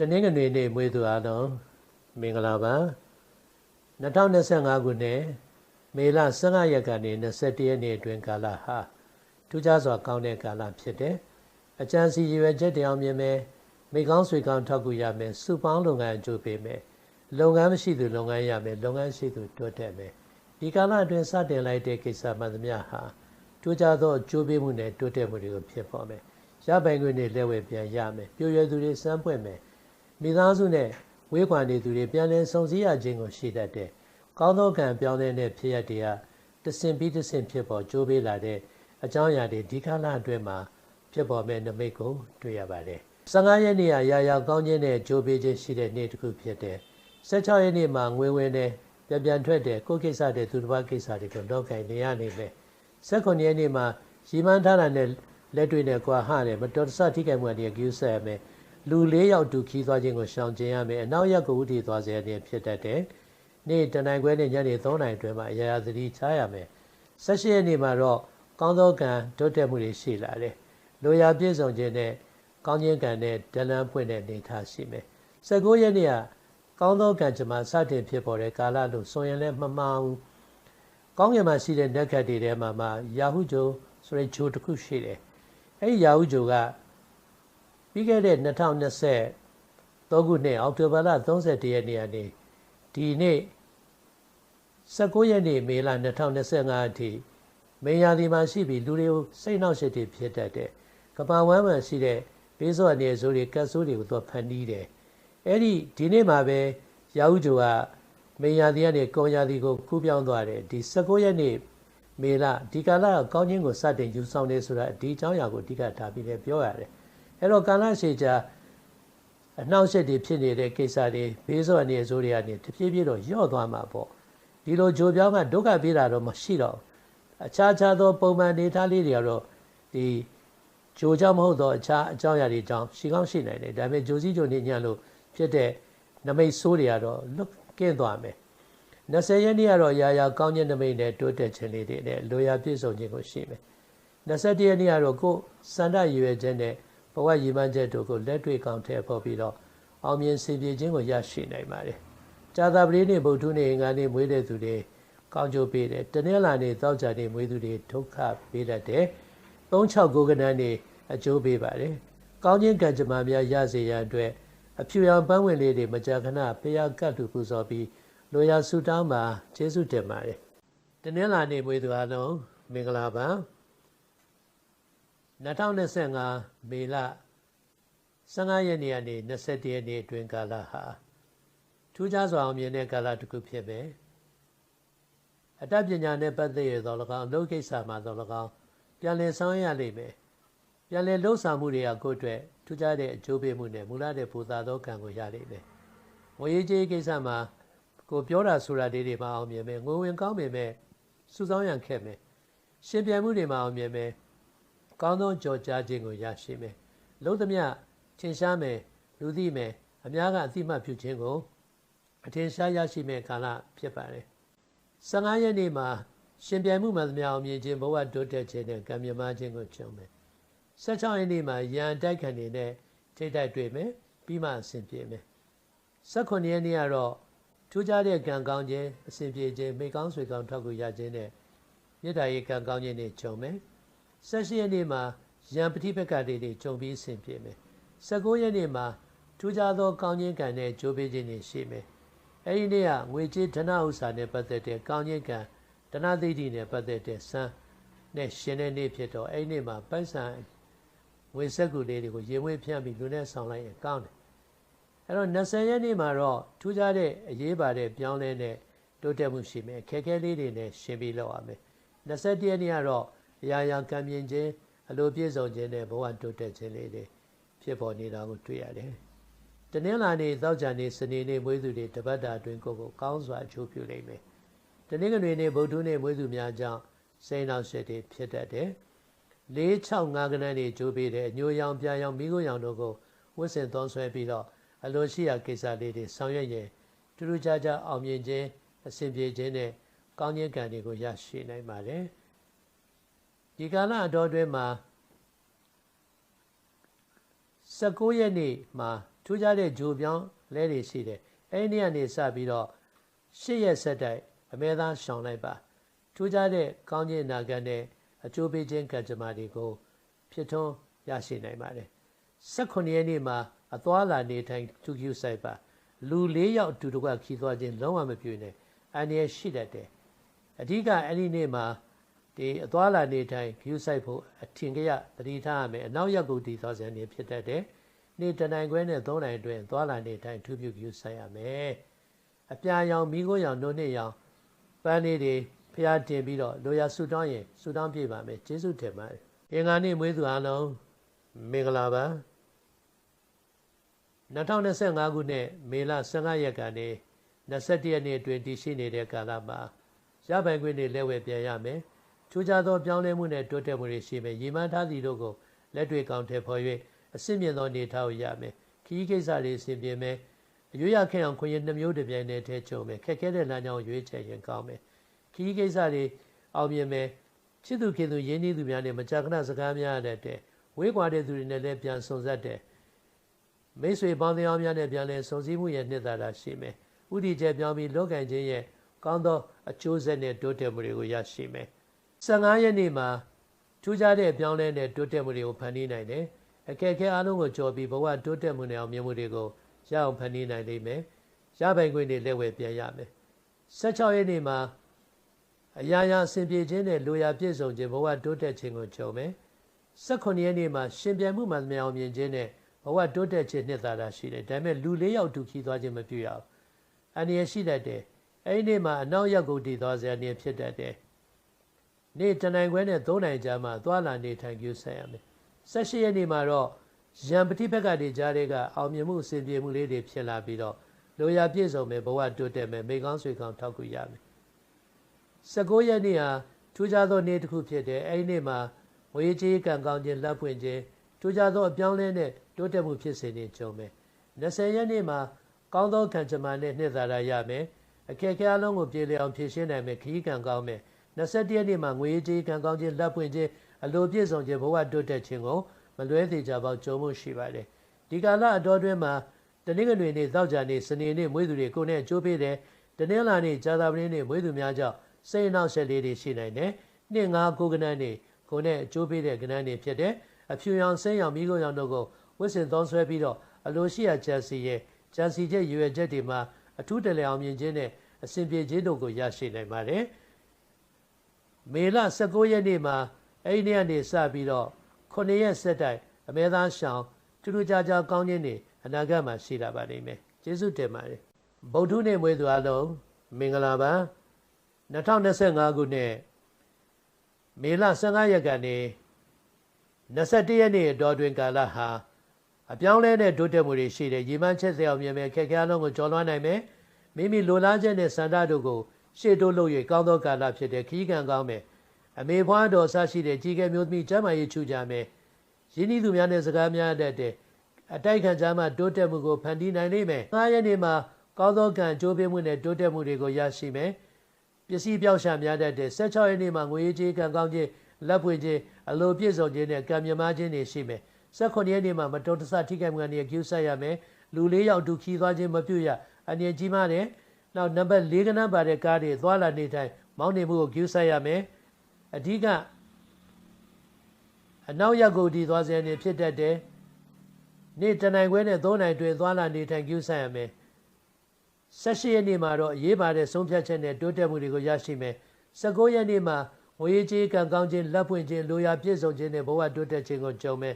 တနင်္ဂနွေနေ့မွေးသူအားလုံးမင်္ဂလာပါ2025ခုနှစ်မေလ15ရက်ကနေ21ရက်နေ့အတွင်းကာလဟာထူးခြားစွာကောင်းတဲ့ကာလဖြစ်တယ်အကြံစီရွယ်ချက်တရားမြင်မယ်မိကောင်းဆွေကောင်းထောက်ကူရမယ်စုပေါင်းလုပ်ငန်းအကျိုးပေးမယ်လုပ်ငန်းမရှိသူလုပ်ငန်းရမယ်လုပ်ငန်းရှိသူတိုးတက်မယ်ဒီကာလအတွင်းစတင်လိုက်တဲ့ကိစ္စမှန်သမျှဟာထူးခြားသောအကျိုးပေးမှုနဲ့တိုးတက်မှုတွေကိုဖြစ်ပေါ်မယ်ရပိုင်ခွင့်တွေလက်ဝဲပြန်ရမယ်ပြည့်ရွယ်သူတွေစမ်းပွင့်မယ် မိသားစုနဲ့ဝေးခွာနေသူတွေပြန်လည်ဆုံစည်းရခြင်းကိုရှိတတ်တဲ့ကောင်းသောကံပြောင်းတဲ့ဖြစ်ရတဲ့တဆင်ပြီးတဆင်ဖြစ်ပေါ်ကြိုးပေးလာတဲ့အကြောင်းအရာတွေဒီကာလအတွင်းမှာဖြစ်ပေါ်မဲ့နမိတ်ကိုတွေ့ရပါတယ်။15ရက်နေ့ကရာရာကောင်းခြင်းနဲ့ကြိုးပေးခြင်းရှိတဲ့နေ့တစ်ခုဖြစ်တယ်။16ရက်နေ့မှာငွေဝင်တဲ့ပြန်ပြန်ထွက်တဲ့ကိုယ်ကိစ္စတဲ့သူတစ်ပါးကိစ္စတွေကိုတော့ကင်နေရနေမယ်။19ရက်နေ့မှာရီမန်းထားတာနဲ့လက်တွေ့နဲ့ကွာဟတယ်မတော်တဆထိခိုက်မှုတွေကျူးဆက်ရမယ် လူ၄ယောက်တူခီးသွားခြင်းကိုရှောင်ကျဉ်ရမယ်အနောက်ရက်ကိုဥတည်သွားစေတဲ့ဖြစ်တတ်တယ်နေ့တနိုင်ခွဲနဲ့ညနေ3နိုင်အတွင်းမှာအရာရာသတိချရမယ်16ရက်နေ့မှာတော့ကောင်းသောကံတိုးတက်မှုတွေရှိလာတယ်လိုရာပြည့်စုံခြင်းနဲ့ကောင်းခြင်းကံနဲ့ဒလန်ပွင့်တဲ့နေထားရှိမယ်19ရက်နေ့ကကောင်းသောကံကြမှာစတင်ဖြစ်ပေါ်တဲ့ကာလလို့ဆိုရင်လည်းမမှန်ဘူးကောင်းကင်မှာရှိတဲ့နက်ခတ်တွေထဲမှာမှယာဟုဂျိုဆိုတဲ့ဂျိုတစ်ခုရှိတယ်အဲဒီယာဟုဂျိုက ပြီးခဲ့တဲ့2023ခုနှစ်အောက်တိုဘာလ31ရက်နေ့ကနေဒီနေ့19ရက်နေ့မေလ2025အထိမေယာဒီမှာရှိပြီးလူတွေကိုစိတ်နှောက်ယှက်တွေဖြစ်တတ်တဲ့ကဘာဝမ်းမှရှိတဲ့ဘေးစောအနေဆိုးတွေကတ်ဆိုးတွေကိုသူဖန်တီးတယ်အဲ့ဒီဒီနေ့မှာပဲရာဟုဂျိုကမေယာဒီကနေကွန်ယာဒီကိုကူးပြောင်းသွားတယ်ဒီ19ရက်နေ့မေလဒီကာလကောင်းခြင်းကိုစတင်ယူဆောင်နေဆိုတာဒီအကြောင်းအရာကိုအဓိကထားပြီးလည်းပြောရတယ် အဲ့တော့ကာလရှည်ကြာအနှောက်အယှက်တွေဖြစ်နေတဲ့ကိစ္စတွေဘေးစောအနေအစိုးတွေကနေတဖြည်းဖြည်းတော့ယော့သွားမှာပေါ့ဒီလိုဂျိုပြောင်းကဒုက္ခပေးတာတော့မရှိတော့အခြားခြားသောပုံမှန်နေသားလေးတွေကတော့ဒီဂျိုကြောင့်မဟုတ်တော့အခြားအကြောင်းအရာတွေကြောင့်ရှိကောင်းရှိနိုင်တယ်ဒါပေမဲ့ဂျိုစည်းဂျိုနေညံ့လို့ဖြစ်တဲ့နမိတ်ဆိုးတွေကတော့လွတ်ကင်းသွားမယ်20ရက်နေ့ကတော့ရာရာကောင်းခြင်းနမိတ်နဲ့တိုးတက်ခြင်းလေးတွေနဲ့လိုရာပြည့်စုံခြင်းကိုရှိမယ်21ရက်နေ့ကတော့ကိုယ်စန္ဒရွယ်ခြင်းနဲ့ ဘဝရည်မှန်းချက်တို့ကိုလက်တွေ့ကောင်းထည့်ဖို့ပြီးတော့အောင်မြင်စေပြေခြင်းကိုရရှိနိုင်ပါတယ်။ကြာသာပတိနေ့ဗုဒ္ဓနေ့အင်္ဂါနေ့မွေးတဲ့သူတွေကောင်းကျိုးပေးတယ်။တနင်္လာနေ့သောကြာနေ့မွေးသူတွေဒုက္ခပေးတတ်တယ်။36ကဏ္ဍနေ့အကျိုးပေးပါတယ်။ကောင်းခြင်းကံကြမ္မာများရစေရန်အတွက်အဖြူရောင်ပန်းဝင်လေးတွေမကြာခဏဖျားကတ်လူပူဇော်ပြီးလိုရာဆူတောင်းမှာကျေးဇူးတင်ပါတယ်။တနင်္လာနေ့မွေးသူအားလုံးမင်္ဂလာပါ။ 2025မေလ15ရက်နေ့ကနေ21ရက်နေ့အတွင်းကာလဟာထူးခြားစွာအောင်မြင်တဲ့ကာလတစ်ခုဖြစ်ပဲအတတ်ပညာနဲ့ပတ်သက်ရသော၎င်းအလုပ်ကိစ္စမှာသော၎င်းပြန်လည်ဆောင်ရလိမ့်မယ်ပြန်လည်လှုပ်ဆောင်မှုတွေကကိုယ့်အတွက်ထူးခြားတဲ့အကျိုးပေးမှုနဲ့မူလတဲ့ပူဇာသောကံကိုရလိမ့်မယ်ငွေရေးကြေးကိစ္စမှာကိုပြောတာဆိုတာတွေတွေမှာအောင်မြင်မယ်ငွေဝင်ကောင်းပေမဲ့စုဆောင်းရန်ခက်မယ်ရှင်ပြန်မှုတွေမှာအောင်မြင်မယ် ကောင်းသောကြော်ကြားခြင်းကိုရရှိမယ်လုံးသမျှထင်ရှားမယ်လူသိမယ်အများကအသိမှတ်ပြုခြင်းကိုအထင်ရှားရရှိမဲ့ကာလဖြစ်ပါတယ်15ရက်နေ့မှာရှင်ပြိုင်မှုမှန်သမျှအောင်မြင်ခြင်းဘဝတိုးတက်ခြင်းနဲ့ကံမြမခြင်းကိုကြုံမယ်16ရက်နေ့မှာရန်တိုက်ခံနေနဲ့ထိတ်တိုက်တွေ့မယ်ပြီးမှအဆင်ပြေမယ်18ရက်နေ့ကတော့ထူးခြားတဲ့ကံကောင်းခြင်းအစဉ်ပြေခြင်းမိကောင်းဆွေကောင်းထောက်ကူရခြင်းနဲ့မေတ္တာရေးကံကောင်းခြင်းတွေကြုံမယ် 16ရက်နေ့မှာရံပတိပက္ခတွေတွေကြုံပြီးဆင်ပြေမယ်19ရက်နေ့မှာထူးခြားသောကောင်းခြင်းကံနဲ့ကြိုးပေးခြင်းတွေရှိမယ်အဲဒီနေ့ကငွေကြေးဓနဥစ္စာနဲ့ပတ်သက်တဲ့ကောင်းခြင်းကံဓနသိတိနဲ့ပတ်သက်တဲ့စံနဲ့ရှင်တဲ့နေ့ဖြစ်တော့အဲဒီနေ့မှာပိုက်ဆံငွေစက်ကူလေးတွေကိုရေဝေးဖြန့်ပြီးလူနဲ့ဆောင်လိုက်ရင်ကောင်းတယ်အဲ့တော့20ရက်နေ့မှာတော့ထူးခြားတဲ့အရေးပါတဲ့ပြောင်းလဲတဲ့တိုးတက်မှုရှိမယ်ခက်ခဲလေးတွေနဲ့ရှင်းပြီးလောက်ရမယ်21ရက်နေ့ကတော့ အရာရာကံမြင်ခြင်းအလိုပြည့်စုံခြင်းနဲ့ဘဝတိုးတက်ခြင်းလေးတွေဖြစ်ပေါ်နေတာကိုတွေ့ရတယ်။တနင်္လာနေ့သောကြာနေ့စနေနေ့မွေးသူတွေတပတ်တာအတွင်းကိုယ်ကိုကောင်းစွာအကျိုးပြုလိမ့်မယ်။တနင်္ဂနွေနေ့ဗုဒ္ဓနေ့မွေးသူများကြောင့်စိန်နောက်ဆက်တွေဖြစ်တတ်တယ်။၄6 5ကနန်းတွေကျိုးပေးတဲ့ညိုရောင်ပြာရောင်မိခိုးရောင်တို့ကိုဝတ်ဆင်သွန်းဆွဲပြီးတော့အလိုရှိရာကိစ္စလေးတွေဆောင်ရွက်ရင်ထူးထူးခြားခြားအောင်မြင်ခြင်းအဆင်ပြေခြင်းနဲ့ကောင်းခြင်းကံတွေကိုရရှိနိုင်ပါတယ်။ ဒီကာလအတော်အတွင်းမှာ19ရက်နေ့မှာထူးခြားတဲ့ဂျိုပြောင်းလဲတွေရှိတယ်အဲ့ဒီနေ့ကနေစပြီးတော့ရှစ်ရက်ဆက်တိုက်အမဲသားရှောင်လိုက်ပါထူးခြားတဲ့ကောင်းခြင်းနာခံတဲ့အကျိုးပေးခြင်းကံကြမ္မာတွေကိုဖြစ်ထွန်းရရှိနိုင်ပါတယ်18ရက်နေ့မှာအသွားလာနေထိုင်သူကျူဆိုင်ပါလူ၄ယောက်အတူတကွခီးသွားခြင်းလုံးဝမပြုနဲ့အန္တရာယ်ရှိတတ်တယ်အဓိကအဲ့ဒီနေ့မှာ ဒီအသွားလာနေထိုင်ဂယူဆိုင်ဖို့အထင်ကြရသတိထားရမယ်အနောက်ရက်ကိုတည်သွားစဉ်နေဖြစ်တတ်တယ်နေ့တနိုင်ခွဲနဲ့၃နိုင်အတွင်းသွားလာနေထိုင်ထူးပြုဂယူဆိုင်ရမယ်အပြာရောင်မိခိုးရောင်နှုတ်နှစ်ရောင်ပန်းလေးတွေဖျားတင်ပြီးတော့လိုရာဆူတောင်းရင်ဆူတောင်းပြပါမယ်ကျေးဇူးတင်ပါတယ်အင်္ဂါနေ့မွေးသူအားလုံးမင်္ဂလာပါ2025ခုနှစ်မေလ15ရက်ကနေ21ရက်နေ့အတွင်းတည်ရှိနေတဲ့ကာလမှာရပိုင်ခွင့်တွေလက်ဝဲပြန်ရမယ်။ ထူးခြားသောပြောင်းလဲမှုနဲ့တိုးတက်မှုတွေရှိမယ်။ရည်မှန်းထားသည့်တို့ကိုလက်တွေ့ကောင်းထည့်ဖော်၍အစစ်မြင့်သောနေထားကိုရမယ်။ခီးကိစ္စတွေအစဉ်ပြေမယ်။အရွေးရခဲ့အောင်ခွင့်ရနှမျိုးတစ်ပြိုင်တည်းထဲချုံမယ်။ခက်ခဲတဲ့လမ်းကြောင်းရွေးချယ်ရင်ကောင်းမယ်။ခီးကိစ္စတွေအောင်မြင်မယ်။ချစ်သူခင်သူရင်းနှီးသူများနဲ့မကြာခဏစကားများရတဲ့ဝေးကွာတဲ့သူတွေနဲ့လည်းပြန်ဆုံဆက်တဲ့မိတ်ဆွေပေါင်းသင်းအောင်များနဲ့ပြန်လည်ဆုံစည်းမှုရဲ့နှစ်သာရရှိမယ်။ဥတီကျပြောင်းပြီးလောကင်ခြင်းရဲ့ကောင်းသောအကျိုးဆက်နဲ့တိုးတက်မှုတွေကိုရရှိမယ်။ 15ရက်နေ့မှာထူးခြားတဲ့ပြောင်းလဲတဲ့တိုးတက်မှုတွေကိုဖန်တီးနိုင်တယ်။အခက်အခဲအလုံးကိုကြော်ပြီးဘဝတိုးတက်မှုနဲ့အောင်မြင်မှုတွေကိုရအောင်ဖန်တီးနိုင်လိမ့်မယ်။ရပိုင်ခွင့်တွေလက်ဝဲပြန်ရမယ်။16ရက်နေ့မှာအရာရာအစဉ်ပြေခြင်းနဲ့လိုရာပြည့်စုံခြင်းဘဝတိုးတက်ခြင်းကိုကြုံမယ်။18ရက်နေ့မှာရှင်ပြန်မှုမှန်သမျှအောင်မြင်ခြင်းနဲ့ဘဝတိုးတက်ခြင်းနှစ်သာရရှိတယ်ဒါပေမဲ့လူလေးယောက်တူခီးသွားခြင်းမပြုရဘူးအန္တရာယ်ရှိတတ်တယ်အဲ့ဒီနေ့မှာအနောက်ရောက်ကိုတည်သွားစရာနေဖြစ်တတ်တယ် နေ့တနိုင်ခွဲနဲ့၃နိုင်ကြာမှသွားလာနေထိုင်ကြည့်ဆက်ရမယ်၁၈ရက်နေ့မှာတော့ရံပတိဘက်ကတွေကြားတွေကအောင်မြင်မှုအစဉ်ပြေမှုလေးတွေဖြစ်လာပြီးတော့လိုရာပြည့်စုံမယ်ဘဝတိုးတက်မယ်မိကောင်းဆွေကောင်းထောက်ကူရမယ်၁၉ရက်နေ့ဟာထူးခြားသောနေ့တစ်ခုဖြစ်တယ်အဲ့ဒီနေ့မှာငွေကြေးကံကောင်းခြင်းလက်ပွင့်ခြင်းထူးခြားသောအပြောင်းလဲနဲ့တိုးတက်မှုဖြစ်စေနေကြုံမယ်20ရက်နေ့မှာကောင်းသောခံချမာနဲ့နှစ်သာရရမယ်အခက်အခဲအလုံးကိုပြေလည်အောင်ဖြည့်ရှင်းနိုင်မယ်ခရီးကံကောင်းမယ် 21ရက်နေ့မှာငွေကြေးကံကောင်းခြင်းလက်ပွင့်ခြင်းအလိုပြည့်စုံခြင်းဘဝတိုးတက်ခြင်းကိုမလွဲသေးကြပါကြုံမှုရှိပါတယ်ဒီကာလအတော်တွင်းမှာတနင်္ဂနွေနေ့သောကြာနေ့စနေနေ့မွေးသူတွေကိုနဲ့ကြိုးပေးတယ်တနင်္လာနေ့ကြာသပတေးနေ့မွေးသူများကြောင့်စိတ်အနှောက်အယှက်လေးတွေရှိနိုင်တယ်နှစ်ငါးကိုကနန်းနေ့ကိုနဲ့ကြိုးပေးတဲ့ကနန်းနေ့ဖြစ်တဲ့အဖြူရောင်ဆင်းရောင်မိခိုးရောင်တို့ကိုဝစ်စင်သုံးဆွဲပြီးတော့အလိုရှိရာဂျန်စီရဲ့ဂျန်စီချက်ရွယ်ချက်တွေမှာအထူးတလဲအောင်မြင်ခြင်းနဲ့အစဉ်ပြေခြင်းတို့ကိုရရှိနိုင်ပါတယ်။ မေလ19ရက်နေ့မှာအဲ့ဒီနေ့ကနေစပြီးတော့9ရက်ဆက်တိုက်အမဲသားရှောင်းထူးထူးခြားခြားကောင်းခြင်းတွေအနာဂတ်မှာရှိလာပါလိမ့်မယ်။ကျေးဇူးတင်ပါတယ်။ဗုဒ္ဓနေ့မွေးသူအလုံးမင်္ဂလာပါ။2025ခုနှစ်မေလ15ရက်ကနေ21ရက်နေ့အတော်တွင်ကာလဟာအပြောင်းလဲတဲ့တိုးတက်မှုတွေရှိတယ်ရေမှန်းချက်စရာမြင်မယ်ခက်ခဲအလုံးကိုကျော်လွှားနိုင်မယ်မိမိလိုလားချက်နဲ့စန္ဒတို့ကို ရှေ့တိုးလို့၍ကောင်းသောကာလဖြစ်တဲ့ခီးကံကောင်းမယ်အမေဖွားတော်ဆရှိတဲ့ကြီးကဲမျိုးသမီးကျမ်းမာရေးချူကြမယ်ရင်းနှီးသူများနဲ့စကားများတတ်တဲ့အတိုက်ခံကြမှာတိုးတက်မှုကိုဖန်တီးနိုင်လိမ့်မယ်။၅ရက်နေ့မှာကောင်းသောကံကြိုးပေးမှုနဲ့တိုးတက်မှုတွေကိုရရှိမယ်။ပစ္စည်းပြောက်ရှာများတတ်တဲ့16ရက်နေ့မှာငွေကြေးကံကောင်းခြင်းလက်ဖွင့်ခြင်းအလိုပြည့်စုံခြင်းနဲ့ကံမြမခြင်းတွေရှိမယ်18ရက်နေ့မှာမတော်တဆထိခိုက်မှုကနေကျူးဆက်ရမယ်လူလေးယောက်တူခီးသွားခြင်းမပြုတ်ရအနေကြီးမားတယ် နောက်နံပါတ်၄ကနန်းပါတဲ့ကားတွေသွားလာနေတိုင်းမောင်းနေမှုကိုကျူးဆက်ရမယ်အဓိကအနောက်ရက်ကိုဒီသွားစရာနေဖြစ်တတ်တယ်နေ့တနိုင်ခွဲနဲ့၃နိုင်တွင်သွားလာနေထိုင်ကျူးဆက်ရမယ်18ရက်နေ့မှာတော့အရေးပါတဲ့ဆုံးဖြတ်ချက်နဲ့တိုးတက်မှုတွေကိုရရှိမယ်19ရက်နေ့မှာငွေကြေးကံကောင်းခြင်းလက်ပွင့်ခြင်းလိုရာပြည့်စုံခြင်းနဲ့ဘဝတိုးတက်ခြင်းကိုကြုံမယ်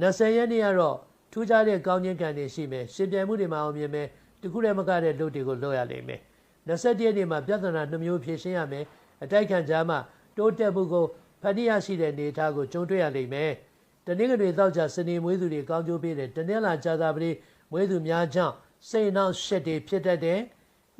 20ရက်နေ့ကတော့ထူးခြားတဲ့ကောင်းခြင်းကံတွေရှိမယ်ရှင်ပြိုင်မှုတွေမှာအောင်မြင်မယ် တခုတည်းမကတဲ့လုပ်တွေကိုလုပ်ရလိမ့်မယ်21ရက်နေ့မှာပြဿနာနှမျိုးဖြေရှင်းရမယ်အတိုက်ခံကြားမှာတိုးတက်မှုကိုဖန်တီးရရှိတဲ့နေသားကိုကြုံတွေ့ရလိမ့်မယ်တနင်္ဂနွေသောက်ကြစနေမွေးသူတွေကောင်းကျိုးပေးတယ်တနင်္လာကြာသာပတိမွေးသူများကြောင့်စိတ်နှောက်ရှက်တွေဖြစ်တတ်တယ်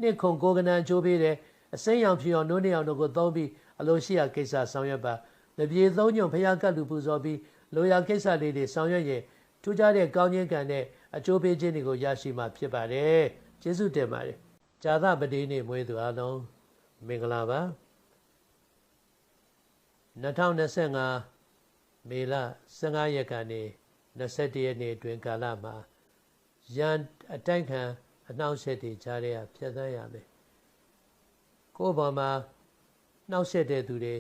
နှစ်ခုကိုကနန်ကျိုးပေးတယ်အစိမ်းရောင်ဖြူရောင်နိုးနေအောင်တို့ကိုသုံးပြီးအလိုရှိရာကိစ္စဆောင်ရွက်ပါ။တပြေသုံးညုံဖျားကတ်လူပူဇော်ပြီးလိုရာကိစ္စလေးတွေဆောင်ရွက်ရင်ထူးခြားတဲ့ကောင်းခြင်းကံနဲ့ အကျိုးပေးခြင်းတွေကိုရရှိမှာဖြစ်ပါတယ်။ကျေးဇူးတင်ပါတယ်။ဇာသပတိနေ့မွေးသူအားလုံးမင်္ဂလာပါ။2025မေလ15ရက်ကနေ21 21ရက်နေ့အတွင်းကာလမှာရန်အတိုက်ခံအနှောင့်အယှက်တွေကြားထဲကဖြတ်သန်းရမယ်ကိုယ့်ဘော်မှာနှောင့်ယှက်တဲ့သူတွေ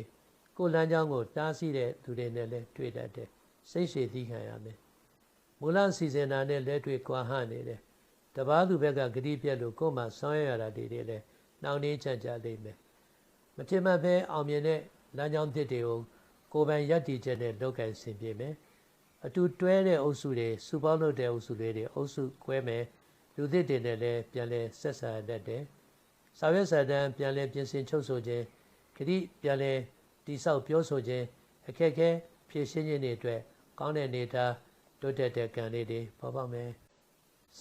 ကိုယ်လမ်းကြောင်းကိုတားဆီးတဲ့သူတွေနဲ့လည်းတွေ့တတ်တယ်စိတ်ရှည်သီးခံရမယ် မူလစီစဉ်တာနဲ့လက်တွေ့ကွာဟနေတယ်တပားသူဘက်ကဂတိပြက်လို့ကိုယ်မှဆောင်းရရတာတွေလည်းနှောင့်နှေးချမ်းကြလိမ့်မယ်မထင်မှတ်ပဲအောင်မြင်တဲ့လမ်းကြောင်းသစ်တွေကိုကိုယ်ပိုင်ရည်တည်ချက်နဲ့လုပ်ကိုင်ဆင်ပြေမယ်အတူတွဲတဲ့အုပ်စုတွေစုပေါင်းလုပ်တဲ့အုပ်စုလေးတွေအုပ်စုကွဲမယ်လူသစ်တွေနဲ့လည်းပြန်လဲဆက်ဆံတတ်တယ်စာရွက်စာတမ်းပြန်လဲပြင်ဆင်ချုပ်ဆိုခြင်းဂတိပြန်လဲတိဆောက်ပြောဆိုခြင်းအခက်အခဲဖြည့်ရှင်းခြင်းတွေအတွက်ကောင်းတဲ့နေသား တိုးတက်တဲ့ကံလေးတွေပေါ်ပေါက်မယ်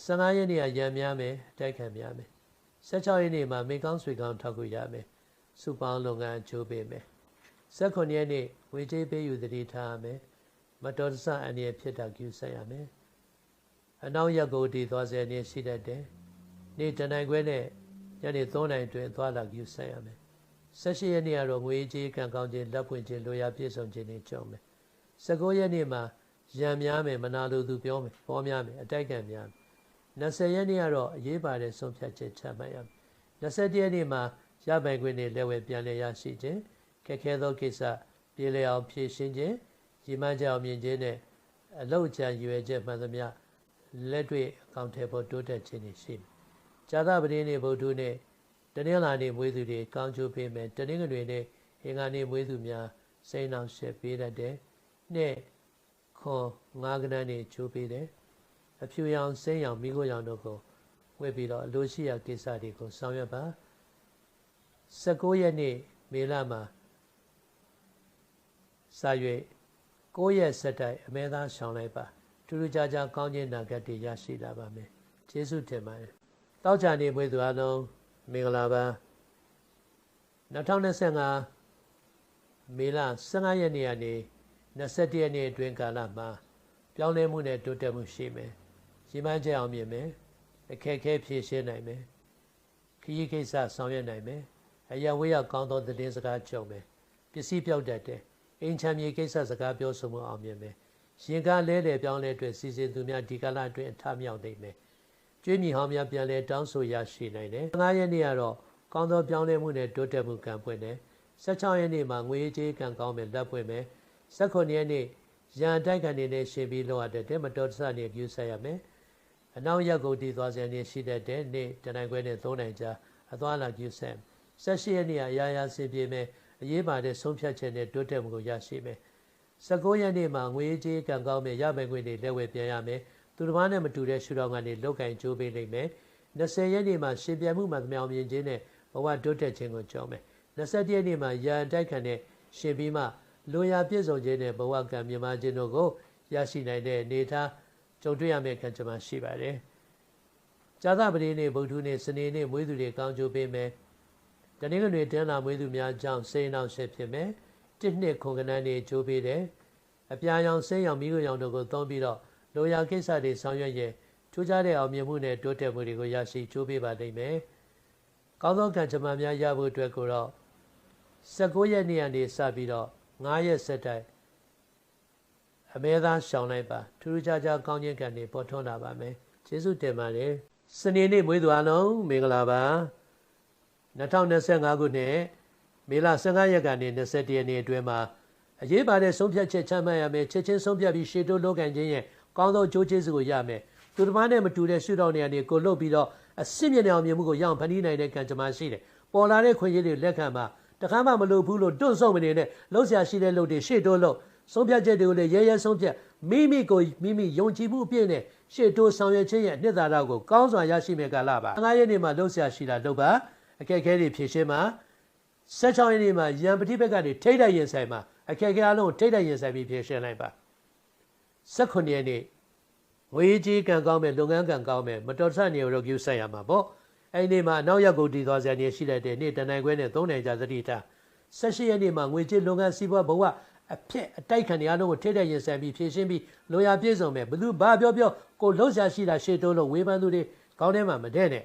15ရက်နေ့ကရံများမယ်တိုက်ခံများမယ်16ရက်နေ့မှာမိကောင်းဆွေကောင်းထောက်ကူရမယ်စုပေါင်းလုပ်ငန်းအကျိုးပေးမယ်18ရက်နေ့ဝေကြေးပေးယူတတိထားရမယ်မတော်တဆအန္တရာယ်ဖြစ်တာကျူဆက်ရမယ်အနောက်ရက်ကိုတည်သွားစေနေရှိတတ်တယ်နေ့တနိုင်ခွဲနဲ့ညနေ3နိုင်တွင်သွားလာကျူဆက်ရမယ်18ရက်နေ့ကတော့ငွေကြေးကံကောင်းခြင်းလက်ပွင့်ခြင်းလိုရာပြည့်စုံခြင်းတွေကြုံမယ်19ရက်နေ့မှာ ရံများမယ်မနာလိုသူပြောမယ်ပေါ်များမယ်အတိုက်ခံများမယ်20ရက်နေ့ကတော့အရေးပါတဲ့ဆုံးဖြတ်ချက်ချမှတ်ရမယ်21ရက်နေ့မှာရပိုင်ခွင့်တွေလက်ဝဲပြန်လည်ရရှိခြင်းခက်ခဲသောကိစ္စပြေလည်အောင်ဖြည့်ရှင်းခြင်းရည်မှန်းချက်အောင်မြင်ခြင်းနဲ့အလောက်ချံရွယ်ချက်မှန်သမျှလက်တွေ့အကောင့်ထဲပေါ်တိုးတက်ခြင်းတွေရှိမယ်။ဇာသပတိနေ့ဗုဒ္ဓနေ့တနင်္လာနေ့မွေးသူတွေကောင်းချိုးပေးမယ်တနင်္ဂနွေနေ့အင်္ဂါနေ့မွေးသူများစိန်အောင်ရှက်ပေးတတ်တယ်။နေ့ခွ န်ငါးကနန်းနေ့ချိုးပေးတယ်။အဖြူရောင်စိန်ရောင်မိခိုးရောင်တို့ကိုဝတ်ပြီးတော့အလိုရှိရာကိစ္စတွေကိုဆောင်ရွက်ပါ19ရက်နေ့မေလမှာစာရွေ9ရက်ဆက်တိုက်အမဲသားရှောင်လိုက်ပါထူးထူးခြားခြားကောင်းခြင်းနာဂတ်တွေရရှိလာပါမယ်ကျေးဇူးတင်ပါတယ်တောက်ချာနေမွေးသူအလုံးမင်္ဂလာပါ2025မေလ15ရက်နေ့ကနေ 21ရက်နေ့အတွင်းကာလမှာပြောင်းလဲမှုနဲ့တိုးတက်မှုရှိမယ်ရည်မှန်းချက်အောင်မြင်မယ်အခက်အခဲဖြေရှင်းနိုင်မယ်ခရီးကိစ္စဆောင်ရွက်နိုင်မယ်အရာဝေးရကောင်းသောသတင်းစကားကြုံမယ်ပစ္စည်းပြောက်တတ်တယ်အိမ်ချမ်းမြေကိစ္စစကားပြောဆိုမှုအောင်မြင်မယ်ရင်ကားလဲတယ်ပြောင်းလဲအတွက်စီစဉ်သူများဒီကာလအတွင်းအထမြောက်နိုင်မယ်ကျွေးမြီဟောင်းများပြန်လဲတောင်းဆိုရရှိနိုင်တယ်၅ရက်နေ့ကတော့ကောင်းသောပြောင်းလဲမှုနဲ့တိုးတက်မှုကံပွင့်တယ်16ရက်နေ့မှာငွေကြေးကံကောင်းမယ်လက်ပွင့်မယ် 18ရက်နေ့ရန်တိုက်ခံနေတဲ့ရှင်ပြီးလောက်ရတဲ့မတော်တဆနေပြုဆက်ရမယ်အနောက်ရက်ကိုတည်သွားစေနေရှိတဲ့နေ့တနိုင်ခွဲနဲ့3နိုင်ကြာအသွားလာပြုဆက်18ရက်နေ့အရာရာစင်ပြေမယ်အရေးပါတဲ့ဆုံးဖြတ်ချက်နဲ့တိုးတက်မှုကိုရရှိမယ်19ရက်နေ့မှာငွေကြေးကံကောင်းမယ်ရမယ်ခွင့်တွေလက်ဝဲပြန်ရမယ်သူတစ်ပါးနဲ့မတူတဲ့ရှုထောင့်ကနေလောက်ကင်ကြိုးပေးနိုင်မယ်20ရက်နေ့မှာရှင်ပြန်မှုမှသမြောင်မြင်ခြင်းနဲ့ဘဝတိုးတက်ခြင်းကိုကြောင်းမယ်21ရက်နေ့မှာရန်တိုက်ခံတဲ့ရှင်ပြီးမှ လိုရာပြည့်စုံခြင်းနဲ့ဘဝကံမြင်မာခြင်းတို့ကိုရရှိနိုင်တဲ့အနေထားကြုံတွေ့ရမယ့်ခံချက်မှရှိပါတယ်။ဇာသပတိနေ့ဗုဒ္ဓနေ့စနေနေ့မွေးသူတွေကောင်းကြိုးပေးမယ်တနင်္ဂနွေတင်းလာမွေးသူများကြောင့်စိန်အောင်ဆက်ဖြစ်မယ်တစ်နှစ်ခုကနန်းနေကြိုးပေးတယ်အပြာရောင်စိန်ရောင်မိခိုးရောင်တို့ကိုသုံးပြီးတော့လိုရာကိစ္စတွေဆောင်ရွက်ရင်ထူးခြားတဲ့အောင်မြင်မှုနဲ့တိုးတက်မှုတွေကိုရရှိကြိုးပေးပါလိမ့်မယ်ကောင်းသောကံကြမ္မာများရဖို့အတွက်ကိုတော့19ရက်နေ့ကနေစပြီးတော့ 9ရက်ဆက်တိုက်အမဲသားရှောင်လိုက်ပါထူးထူးခြားခြားကောင်းခြင်းကံတွေပေါ်ထွန်းလာပါမယ်ကျေးဇူးတင်ပါတယ်စနေနေ့မွေးသူအလုံးမင်္ဂလာပါ2025ခုနှစ်မေလ15ရက်ကနေ21ရက်နေ့အတွင်းမှာအရေးပါတဲ့ဆုံးဖြတ်ချက်ချမှတ်ရမယ်ချက်ချင်းဆုံးဖြတ်ပြီးရှေ့တိုးလုပ်ကန်ခြင်းရဲ့ကောင်းသောကြိုးကျေးဇူးကိုရမယ်သူတစ်ပါးနဲ့မတူတဲ့ရှုထောင့်နေရာနေကိုလွတ်ပြီးတော့အစစ်မြင့်တဲ့အောင်မြင်မှုကိုရအောင်ဖန်တီးနိုင်တဲ့ကံကြမ္မာရှိတယ်ပေါ်လာတဲ့ခွင့်ရည်တွေလက်ခံမှာ တခါမှမလိုဘူးလို့တွန့်ဆုတ်မနေနဲ့လှုပ်ရှားရှိတဲ့လုပ်တွေရှေ့တိုးလို့ဆုံးဖြတ်ချက်တွေကိုလည်းရဲရဲဆုံးဖြတ်မိမိကိုမိမိယုံကြည်မှုအပြည့်နဲ့ရှေ့တိုးဆောင်ရွက်ခြင်းရဲ့အနှစ်သာရကိုကောင်းစွာရရှိမဲ့ကာလပါငါးရက်နေ့မှာလှုပ်ရှားရှိတာလုပ်ပါအခက်အခဲတွေဖြေရှင်းမှာ16ရက်နေ့မှာရန်ပတိဘက်ကနေထိတ်တိုက်ရင်ဆိုင်မှာအခက်အခဲအလုံးကိုထိတ်တိုက်ရင်ဆိုင်ပြီးဖြေရှင်းလိုက်ပါ18ရက်နေ့ငွေကြီးကံကောင်းမဲ့လုပ်ငန်းကံကောင်းမဲ့မတော်ဆနေရောပြုဆက်ရမှာပေါ့ အဲ့ဒီမှာအနောက်ရက်ကိုတည်သွားစရာနေရှိလိုက်တဲ့နေ့တနိုင်ခွဲနဲ့3နိုင်ကြာသတိထား18ရက်နေ့မှာငွေကြေးလုပ်ငန်းစီးပွားဘဝအဖြစ်အတိုက်ခံနေရလို့ထိတဲ့ရင်ဆန်ပြီးဖြည့်ရှင်းပြီးလိုရာပြည့်စုံမဲ့ဘသူဘာပြောပြောကိုလှုပ်ရှားရှိတာရှေ့တိုးလို့ဝေဖန်သူတွေကောင်းထဲမှာမတဲ့နဲ့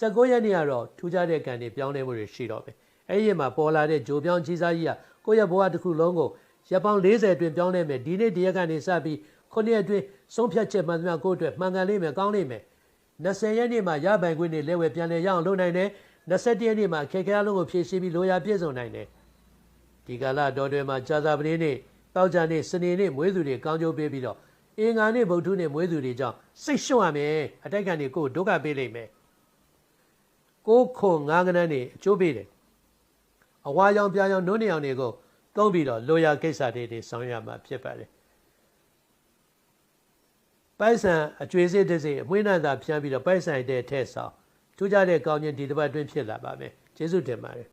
19ရက်နေ့ကတော့ထူးခြားတဲ့ကံတွေပြောင်းလဲမှုတွေရှိတော့ပဲအဲ့ဒီမှာပေါ်လာတဲ့ဂျိုပြောင်းကြီးစားကြီးကကိုယ့်ရဲ့ဘဝတစ်ခုလုံးကိုရပ်ပေါင်း40အတွင်းပြောင်းလဲမယ်ဒီနေ့တရက်ကနေစပြီးခုနှစ်ရက်အတွင်းဆုံးဖြတ်ချက်မှန်သမျှကိုယ့်အတွက်မှန်ကန်လိမ့်မယ်ကောင်းလိမ့်မယ် 20ရက်နေ့မှာရပိုင်ခွင့်တွေလဲဝယ်ပြန်လဲရအောင်လုပ်နိုင်တယ်21ရက်နေ့မှာအခက်အခဲအလုံးကိုဖြည့်ရှင်းပြီးလိုရာပြည့်စုံနိုင်တယ်ဒီကာလတော်တွင်မှာကြာသာပတိနေ့တောက်ကြနေ့စနေနေ့မွေးသူတွေကောင်းကျိုးပေးပြီးတော့အင်္ဂါနေ့ဗုဒ္ဓနေ့မွေးသူတွေကြောင့်စိတ်ရှုံ့ရမယ်အတိုက်ခံတွေကိုယ်ဒုက္ခပေးလိမ့်မယ်ကိုးခွန်ငါးကနန်းနေအကျိုးပေးတယ်အဝါရောင်ပြာရောင်နှုတ်နေအောင်တွေကိုသုံးပြီးတော့လိုရာကိစ္စတွေတွေဆောင်ရွက်ရမှာဖြစ်ပါတယ် ပိုက်ဆံအကျွေးစစ်တစ်စိအမွှေးနှံသာဖြန်းပြီးတော့ပိုက်ဆံတဲ့ထဲဆောင်ထူးခြားတဲ့ကောင်းခြင်းဒီတစ်ပတ်အတွင်းဖြစ်လာပါမယ်ကျေးဇူးတင်ပါတယ်